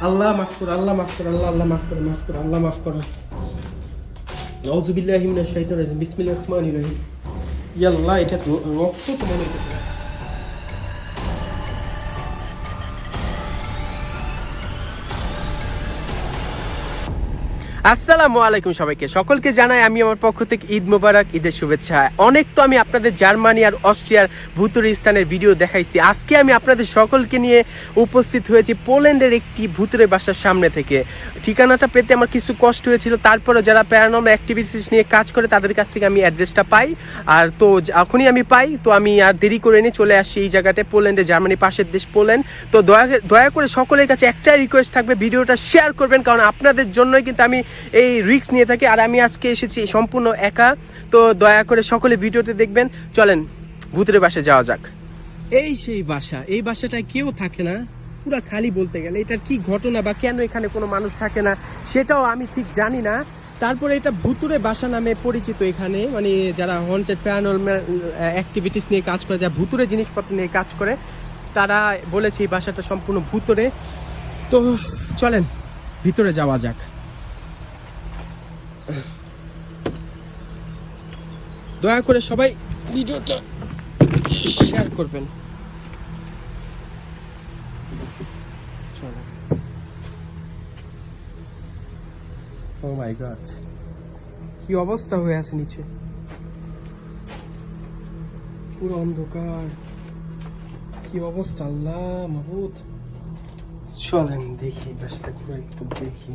আল্লাহ মাফ করো, আল্লাহ মাফ করো, আল্লাহ আল্লাহ মাফ করো মাফ করো, আল্লাহ মাফ করো। আউযু বিল্লাহি মিনাশ শাইতানির রাজিম, বিসমিল্লাহির রহমানির রহিম। ইয়াল্লাহ, এটা রক্ত তো মনে হইতেছে। আসসালামু আলাইকুম সবাইকে। সকলকে জানাই আমি আমার পক্ষ থেকে ঈদ মোবারক, ঈদের শুভেচ্ছা। অনেক তো আমি আপনাদের জার্মানি আর অস্ট্রিয়ার ভূতুরে স্থানের ভিডিও দেখাইছি। আজকে আমি আপনাদের সকলকে নিয়ে উপস্থিত হয়েছি পোল্যান্ডের একটি ভূতুরে বাসার সামনে থেকে। ঠিকানাটা পেতে আমার কিছু কষ্ট হয়েছিল তারপরে যারা প্যারানম অ্যাক্টিভিটিস নিয়ে কাজ করে, তাদের কাছ থেকে আমি অ্যাড্রেসটা পাই। আর তো যখনই আমি পাই, তো আমি আর দেরি করে নিয়ে চলে আসছি এই জায়গাটায় পোল্যান্ডে জার্মানি পাশের দেশ পোল্যান্ড। তো দয়া দয়া করে সকলের কাছে একটাই রিকোয়েস্ট থাকবে, ভিডিওটা শেয়ার করবেন, কারণ আপনাদের জন্যই কিন্তু আমি এই রিস্ক নিয়ে থাকি আর আমি আজকে এসেছি সম্পূর্ণ একা। তো দয়া করে সকলে ভিডিওতে দেখবেন। চলেন, ভূতের বাসা যাওয়া যাক। এই সেই বাসা, এই বাসাটায় কেউ থাকে না। পুরো খালি বলতে গেলে এটার কি ঘটনা বা কেন এখানে কোনো মানুষ থাকে না, সেটাও আমি ঠিক জানি না। তারপরে এটা ভুতুরে বাসা নামে পরিচিত এখানে। মানে যারা হন্টেড প্যারানর্মাল অ্যাক্টিভিটিস নিয়ে কাজ করে, যারা ভুতুরে জিনিসপত্র নিয়ে কাজ করে, তারা বলেছে এই বাসাটা সম্পূর্ণ ভুতুরে তো চলেন, ভিতরে যাওয়া যাক। দয়া করে সবাই ভিডিওটা শেয়ার করবেন। ও মাই গড কি অবস্থা হয়ে আছে নিচে? পুরো অন্ধকার। কি অবস্থা? আল্লাহ মাহবুদ চলেন দেখি বাসাটা ঘুরে একটু দেখি।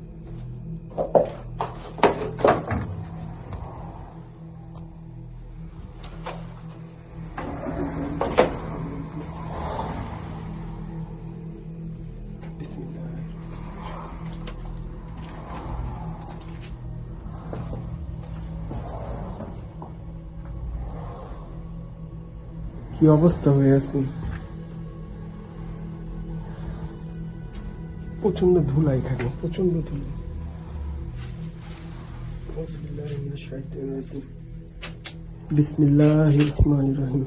কি অবস্থা হয়ে আছে? প্রচণ্ড ধুলা এখানে প্রচণ্ড ধুলা। বিসমিল্লাহ রহমান রহিম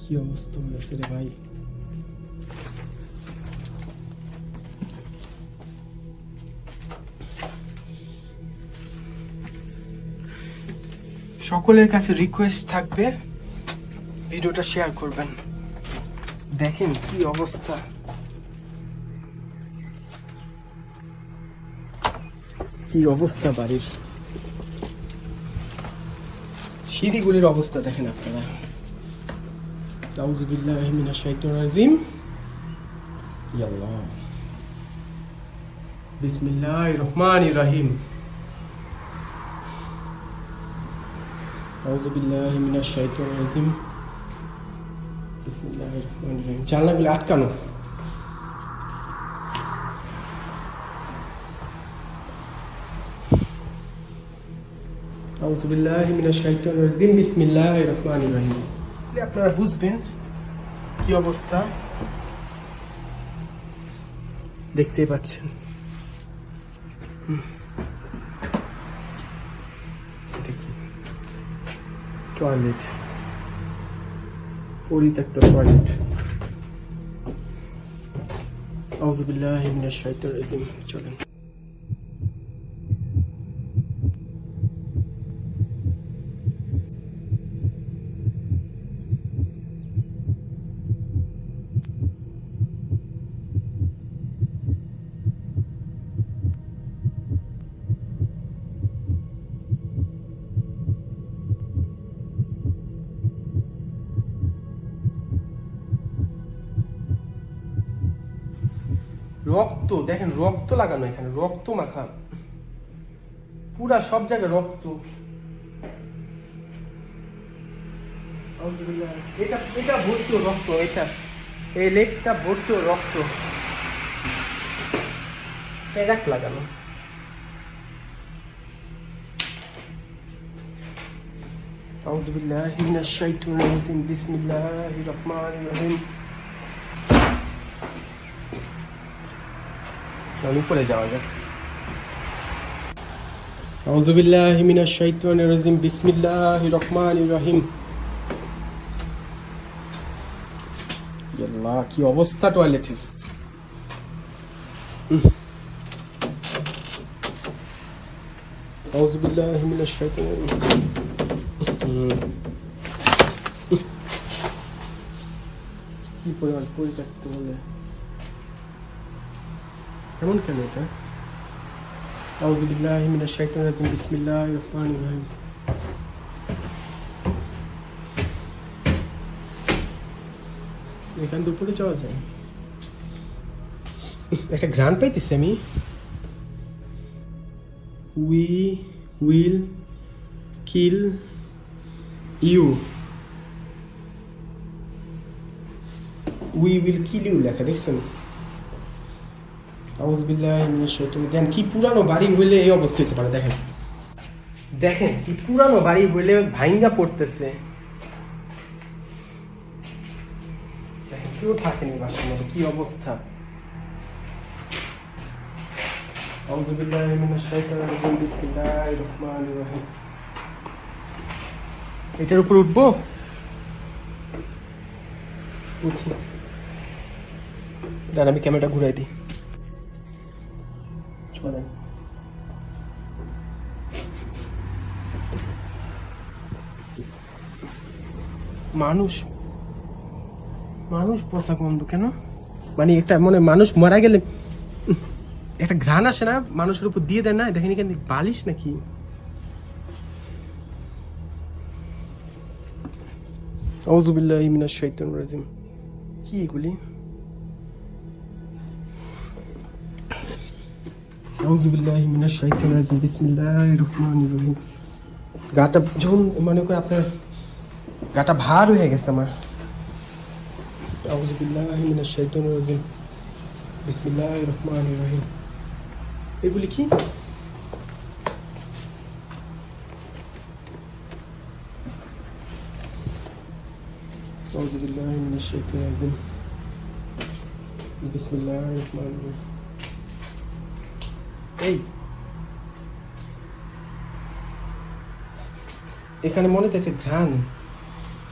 কি অবস্থা হয়েছে রে ভাই? সকলের কাছে রিকোয়েস্ট থাকবে, ভিডিওটা শেয়ার করবেন। দেখেন কি অবস্থা। কি অবস্থা বাড়ির। সিঁড়িগুলির অবস্থা দেখেন আপনারা। রহমানির রহিম আউযু বিল্লাহি মিনাশ শাইতানির রাজিম বিসমিল্লাহির রহমানির রহিম জানলাগুলো আটকানো আউযু বিল্লাহি মিনাশ শাইতানির রাজিম বিসমিল্লাহির রহমানির রহিম আপনারা বুঝবেন কি অবস্থা দেখতেই পাচ্ছেন। টয়লেট পরিত্যক্ত টয়লেট আউজবিল্লাহ চলেন রক্ত দেখেন রক্ত লাগানো এখানে রক্ত মাখা পুরা সব জায়গায় রক্ত আউযুবিল্লাহ। এটা এটা ভর্তি রক্ত এটা এই লেগটা ভর্তি রক্ত প্যারাক লাগানো أعوذ بالله من الشيطان الرجيم بسم الله الرحمن الرحيم চল উপরে যাওয়া যাক। আউযুবিল্লাহি মিনাশ শাইতানির রাজিম। বিসমিল্লাহির রহমানির রহিম। আল্লাহ কি অবস্থা টয়লেটের আউযুবিল্লাহি মিনাশ শাইতানির কি পরিমাণ পরিত্যক্ত বলে। এমন কেন এটা আউযু বিল্লাহি মিনাশ শাইতানির রাজিম বিসমিল্লাহির রহমানির রহিম এখান থেকে উপরে যাওয়া যায় একটা ঘ্রাণ পাইতেছি আমি we will kill you we will kill you লেখা দেখছেন আউজবিল্লাহ দেন কি পুরানো বাড়ি হইলে এই অবস্থা হতে পারে, দেখেন। দেখেন কি পুরানো বাড়ি হইলে ভাঙ্গা পড়তেছে। দেখেন কেউ থাকেনি বাসার মধ্যে, কি অবস্থা? এটার উপর উঠবো? উঠি। দাঁড়া, আমি ক্যামেরাটা ঘুরাই দিই। চলেন মানুষ মানুষ পচা গন্ধ কেন? মানে একটা মনে মানুষ মারা গেলে একটা ঘ্রাণ আসে না? মানুষের উপর দিয়ে দেয় না? দেখেনি কেন বালিশ নাকি? আউযুবিল্লাহি মিনাশ শাইতানির রাজিম। কি এগুলি? বিসমিল্লাহিররহমানিররহিম গাটা ঝুম মনে করে আপনার গাটা ভার হয়ে গেছে আমার আউজবিল্লাহিমিনাশাইতানিরজিম বিসমিল্লাহিররহমানিররহিম এগুলি কি আউজবিল্লাহিমিনাশাইতানিরজিম বিসমিল্লাহিররহমানিররহিম এই। এখানে মনে তো একটা ঘ্রাণ।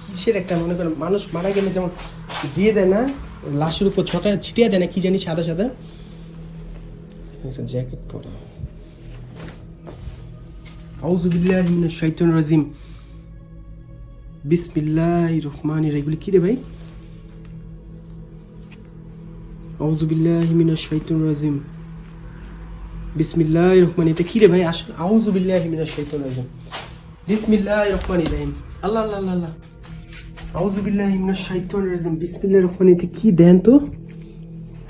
কিসের একটা মনে করেন? মানুষ মারা গেলে যেমন দিয়ে দেয় না, লাশের উপর ছটা ছিটিয়ে দেয় না, কি জানি সাদা সাদা। জ্যাকেট পরা। আউযু বিল্লাহি মিনাশ শাইতানির রাজিম। বিসমিল্লাহির রহমানির এগুলি কি রে ভাই? আউযু বিল্লাহি মিনাশ শাইতানির রাজিম। বিসমিল্লাহির রহমানির এটা কি রে ভাই? আস। আউযু বিল্লাহি মিনাশ শাইতানির রাজিম। বিসমিল্লাহির রহমানির রহিম। আল্লাহ আল্লাহ আল্লাহ আল্লাহ। আউযু বিল্লাহি মিনাশ শাইতানির রাজিম। বিসমিল্লাহির রহমানির এটা দেন তো?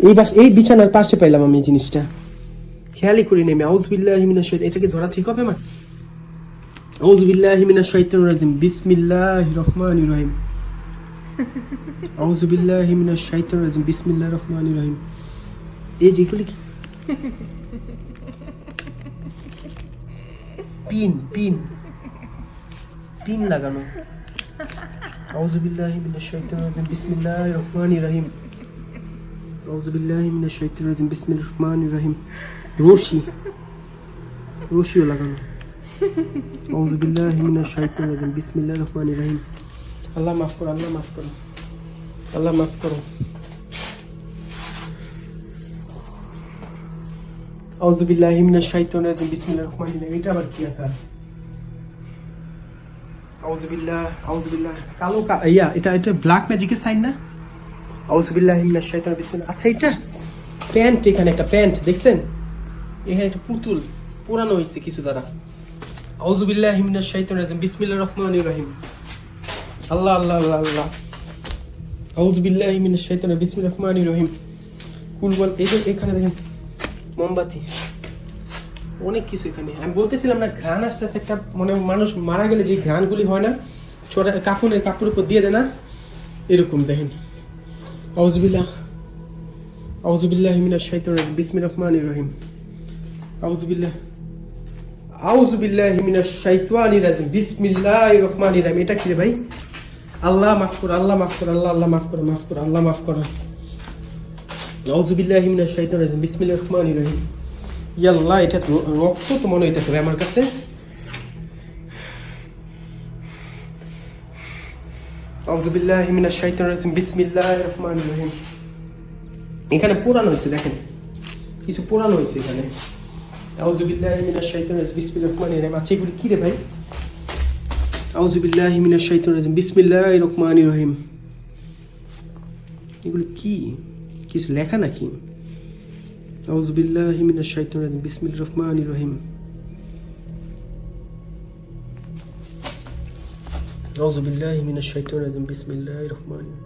এই বাস এই বিছানার পাশে পাইলাম আমি এই জিনিসটা। খেয়ালই করি নেমে আউযু বিল্লাহি মিনাশ শাইতানির এটাকে ধরা ঠিক হবে আমার? আউযু বিল্লাহি মিনাশ শাইতানির রাজিম। বিসমিল্লাহির রহমানির রহিম। আউযু বিল্লাহি মিনাশ শাইতানির রাজিম। বিসমিল্লাহির রহমানির রহিম। এই যেগুলি কি? Pin pin. পিন লাগানো। আউযু বিল্লাহি মিনাশ শাইতানির রাজিম। বিসমিল্লাহির রহমানির রহিম। আউযু বিল্লাহি মিনাশ শাইতানির রাজিম। বিসমিল্লাহির রহমানির রহিম। রশি। রশিও লাগানো। আউযু বিল্লাহি মিনাশ শাইতানির রাজিম। বিসমিল্লাহির রহমানির রহিম। আল্লাহ মাফ করো, আল্লাহ মাফ করো। আল্লাহ মাফ করো। আউযু বিল্লাহি মিনাশ শাইতানির রাজিম, বিসমিল্লাহির রহমানির রহিম। এটা আবার কি কালো ইয়া, এটা এটা ব্ল্যাক ম্যাজিকের সাইন না? আউযু বিল্লাহি মিনাশ শাইতানির বিসমিল্লাহ। আচ্ছা এটা প্যান্ট এখানে একটা প্যান্ট দেখছেন? এখানে একটা পুতুল পুরানো হয়েছে কিছু দ্বারা। আউযু বিল্লাহি মিনাশ শাইতানির রাজিম, বিসমিল্লাহির রহমানির রহিম। আল্লাহ আল্লাহ আল্লাহ আল্লাহ। আউযু বিল্লাহি মিনাশ শাইতানির বিসমিল্লাহির রহমানির রহিম। এখানে দেখেন মোমবাতি। অনেক কিছু এখানে। আমি বলতেছিলাম না, ঘ্রাণ আসতেছে একটা মানে মানুষ মারা গেলে যে ঘ্রাণগুলি হয় না, ছোটা কাপড়ের কাপড়ের উপর দিয়ে দেয় না, এরকম দেখেন। আউজবিল্লাহ আউজবিল্লাহ মিনাশ শাইতানির রাজিম, বিসমিল্লাহির রহমানির রহিম আউজবিল্লাহ আউজবিল্লাহ শাইতানির রাজিম, বিসমিল্লাহির রহমানির রহিম। এটা কি রে ভাই? আল্লাহ মাফ করো, আল্লাহ মাফ করো, আল্লাহ আল্লাহ মাফ করো মাফ করো, আল্লাহ মাফ করো। নওজুবিল্লাহিমিনা রক্ত তো মনে হইতেছে আমার কাছে। এখানে পুরানো হয়েছে দেখেন। কিছু পুরানো হয়েছে এখানে। আউজুবিল্লাহিমিনা আচ্ছা, রে ভাই? এগুলি কিছু লেখা নাকি? আউজবিল্লাহ মিনাশ শাইতান রাজিম বিসমিল্লাহির রহমানির রহিম। أعوذ بالله من الشيطان الرجيم بسم الله الرحمن الرحيم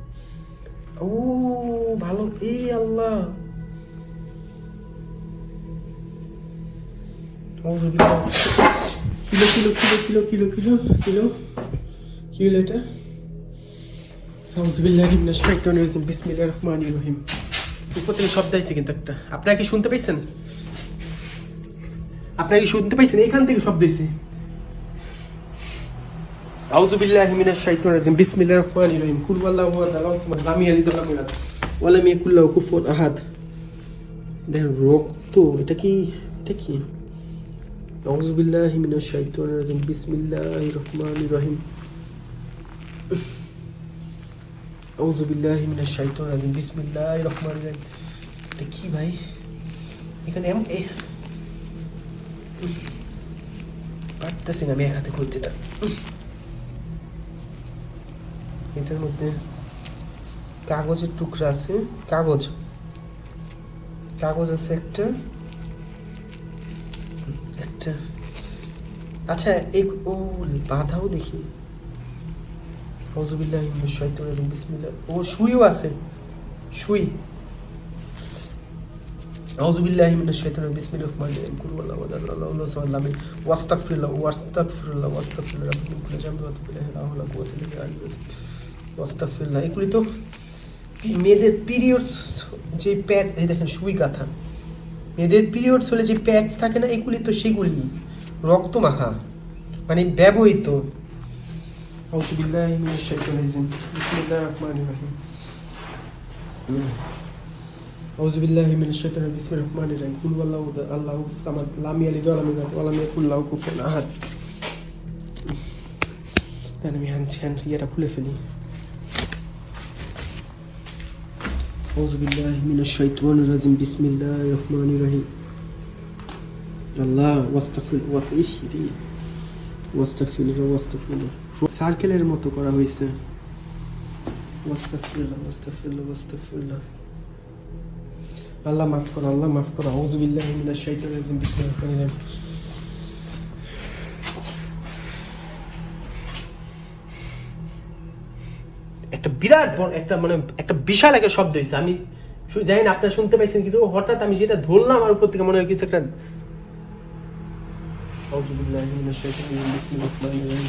أوه بالو إيه الله أعوذ بالله كيلو كيلو كيلو كيلو كيلو كيلو كيلو كيلو لتر أعوذ بالله من الشيطان الرجيم بسم الله الرحمن الرحيم উপর থেকে শব্দ আইছে কিন্তু একটা। আপনারা কি শুনতে পাইছেন? আপনারা কি শুনতে পাইছেন? এখান থেকে শব্দ হইছে আউযু বিল্লাহি মিনাশ শাইতানির রাজিম। বিসমিল্লাহির রহমানির রহিম। কুল ওয়াল্লাহু আহাদ আল্লাহু সামাদ লাম ইয়ালিদ ওয়া লাম ইউলাদ ওয়া লাম ইয়াকুল লাহু কুফুয়ান আহাদ। দেখেন রক্ত, এটা কি? এটা কি? আউযু বিল্লাহি মিনাশ শাইতানির রাজিম। বিসমিল্লাহির রহমানির রহিম। আউযু বিল্লাহি মিনাশ শাইতানির রাজিম। বিসমিল্লাহির রহমানির রহিম। এটা কি ভাই? এখানে আমি এক হাতে এটা। এটার মধ্যে কাগজের টুকরা আছে। কাগজ। কাগজ আছে একটা। একটা আচ্ছা এই ও, বাধাও দেখি। রাজিম, বিসমিল্লাহ। ও আছে। এগুলি তো মেয়েদের পিরিয়ডস যে প্যাড এই দেখেন সুই গাথা। মেয়েদের পিরিয়ডস হলে যে প্যাডস থাকে না, এগুলি তো সেগুলি। রক্ত মাখা মানে ব্যবহৃত আউযুবিল্লাহি মিনাশ শাইতানির রাজিম বিসমিল্লাহির রহমানির রহিম أعوذ بالله من الشيطان الرجيم بسم الله الرحمن الرحيم قل هو الله أحد الله الصمد لم يلد ولم يولد ولم يكن له كفوا أحد তাহলে আমি হ্যান্ড হ্যান্ড ইয়েটা খুলে ফেলি أعوذ بالله من الشيطان الرجيم بسم الله الرحمن الرحيم আল্লাহ ওয়াস্তাগফির ওয়াসইশরি ওয়াস্তাগফির ওয়াস্তাগফির সার্কেলের মতো করা হয়েছে। আল্লাহ মাফ আল্লাহ মাফ করো। আউযু বিল্লাহি মিনাশ বিসমিল্লাহির একটা বিরাট বড়, একটা মানে একটা বিশাল একটা শব্দ হয়েছে আমি জানি না, আপনারা শুনতে পাইছেন, কিন্তু হঠাৎ আমি যেটা ধরলাম আমার উপর থেকে মনে হয় কিছু একটা আউযু বিল্লাহি মিনাশ বিসমিল্লাহির রহমানির রহিম।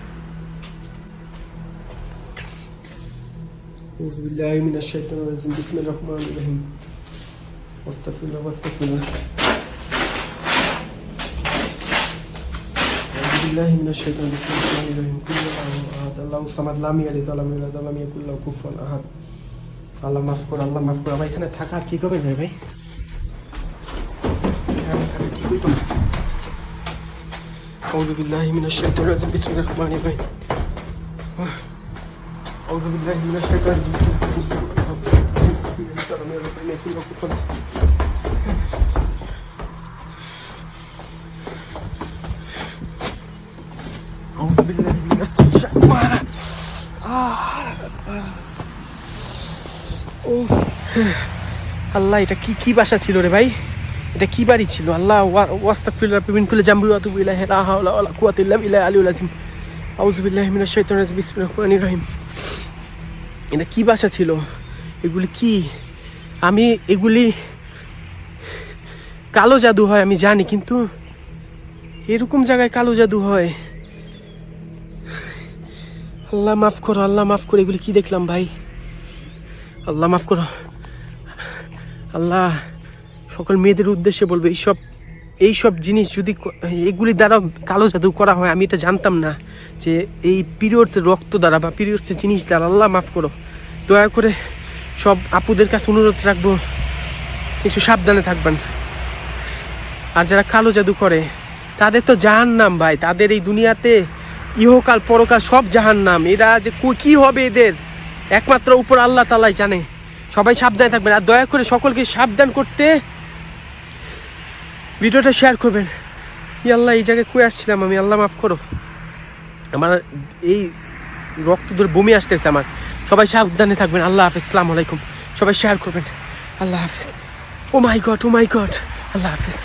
أعوذ بالله من الشيطان الرجيم بسم الله الرحمن الرحيم واستغفر الله واستغفر الله أعوذ بالله من الشيطان بسم الله الرحمن الرحيم كل الله أحد الله الصمد لم يلد ولم يولد ولم يكن له كفوا أحد আল্লাহ মাফ করো আল্লাহ মাফ করো আমার এখানে থাকা ঠিক হবে না ভাই এখানে থাকা ঠিক হইতো না أعوذ بالله من الشيطان الرجيم بسم الله الرحمن الرحيم أعوذ بالله من الشيطان الرجيم بسم الله الرحمن الرحيم أعوذ بالله من الشيطان ও আল্লাহ এটা কি কি বাসা ছিল রে ভাই এটা কি বাড়ি ছিল আল্লাহ ওয়াস্তাগফিরুল্লাহ বিমিন কুল্লি জামবি ওয়া আতুবু ইলাইহি লা হাওলা ওয়া লা কুওয়াতা ইল্লা বিল্লাহি আলিউল আযীম আউযু বিল্লাহি মিনাশ শাইতানির রাজিম বিসমিল্লাহির রহমানির রহিম এটা কি বাসা ছিল? এগুলি কি? আমি এগুলি কালো জাদু হয়, আমি জানি, কিন্তু এরকম জায়গায় কালো জাদু হয়। আল্লাহ মাফ করো, আল্লাহ মাফ করো, এগুলি কি দেখলাম ভাই? আল্লাহ মাফ করো। আল্লাহ সকল মেয়েদের উদ্দেশ্যে বলব, এইসব এইসব জিনিস যদি এগুলি দ্বারা কালো জাদু করা হয়, আমি এটা জানতাম না। যে এই পিরিয়ডসের রক্ত দ্বারা বা পিরিয়ডসের জিনিস দ্বারা, আল্লাহ মাফ করো। দয়া করে সব আপুদের কাছে অনুরোধ রাখব, একটু সাবধানে থাকবেন। আর যারা কালো জাদু করে, তাদের তো জাহান নাম ভাই, তাদের এই দুনিয়াতে ইহকাল পরকাল সব জাহান নাম এরা যে কো- হবে এদের? একমাত্র উপর আল্লাহ তালাই জানে। সবাই সাবধানে থাকবেন। আর দয়া করে সকলকে সাবধান করতে ভিডিওটা শেয়ার করবেন। ই আল্লাহ এই জায়গায় কয়ে আসছিলাম আমি? আল্লাহ মাফ করো। আমার এই রক্ত ধরে বমি আসতেছে আমার। সবাই সাবধানে থাকবেন। আল্লাহ হাফিজ। সালাম আলাইকুম। সবাই শেয়ার করবেন। আল্লাহ হাফিজ। ও my God oh my God Allah Hafiz.